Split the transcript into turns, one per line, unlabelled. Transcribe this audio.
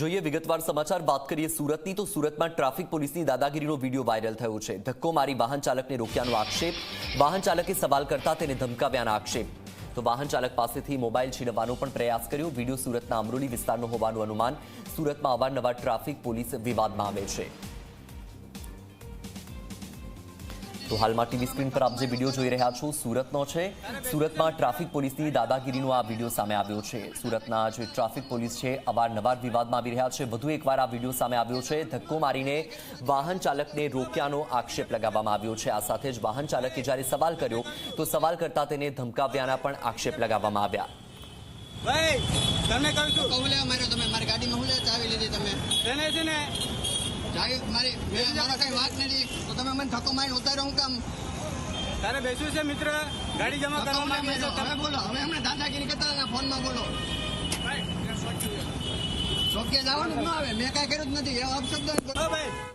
જોઈએ, વિગતવાર સમાચાર વાત કરીએ સુરતની, તો સુરતમાં ટ્રાફિક પોલીસની દાદાગીરીનો વીડિયો વાયરલ થયો છે. ધક્કો મારી વાહન ચાલકને રોક્યાનો આક્ષેપ, વાહન ચાલકે સવાલ કરતા તેને ધમકાવ્યાના આક્ષેપ. તો વાહન ચાલક પાસેથી મોબાઈલ છીનવવાનો પણ પ્રયાસ કર્યો. વીડિયો સુરતના અમરોલી વિસ્તારનો હોવાનું અનુમાન સુરતમાં અવારનવાર ટ્રાફિક પોલીસ વિવાદમાં આવે છે. તો હાલમાં ટીવી સ્ક્રીન પર આપ જે વીડિયો જોઈ રહ્યા છો સુરતનો છે. સુરતમાં ટ્રાફિક પોલીસની દાદાગીરીનો આ વીડિયો સામે આવ્યો છે. સુરતના જે ટ્રાફિક પોલીસ છે અવારનવાર વિવાદમાં આવી રહ્યા છે. વધુ એકવાર આ વીડિયો સામે આવ્યો છે. ધક્કો મારીને વાહન ચાલકને રોક્યાનો આક્ષેપ લગાવવામાં આવ્યો છે. આ સાથે જ વાહન ચાલકે જ્યારે સવાલ કર્યો તો સવાલ કરતા તેને ધમકાવ્યાના પણ આક્ષેપ લગાવવામાં આવ્યા.
ભાઈ તમે કહ્યું છું.
કહું લે અમારે તમે મારી ગાડીમાં હું લે ચાવી લીધી તમે.
તેને છે ને
મારી મારા કઈ વાત નથી. તો તમે મને ધક્કો મારીને ઉતાર્યો હું કામ
તારે બેસ્યું છે મિત્ર? ગાડી જમા કરવા માંગે છે
તમે બોલો. હવે હમણાં દાદાગીરી કરતા ફોનમાં બોલો. ચોકીએ જવાનું ન આવે. મેં કાંઈ કર્યું જ નથી. એવો અપશબ્દ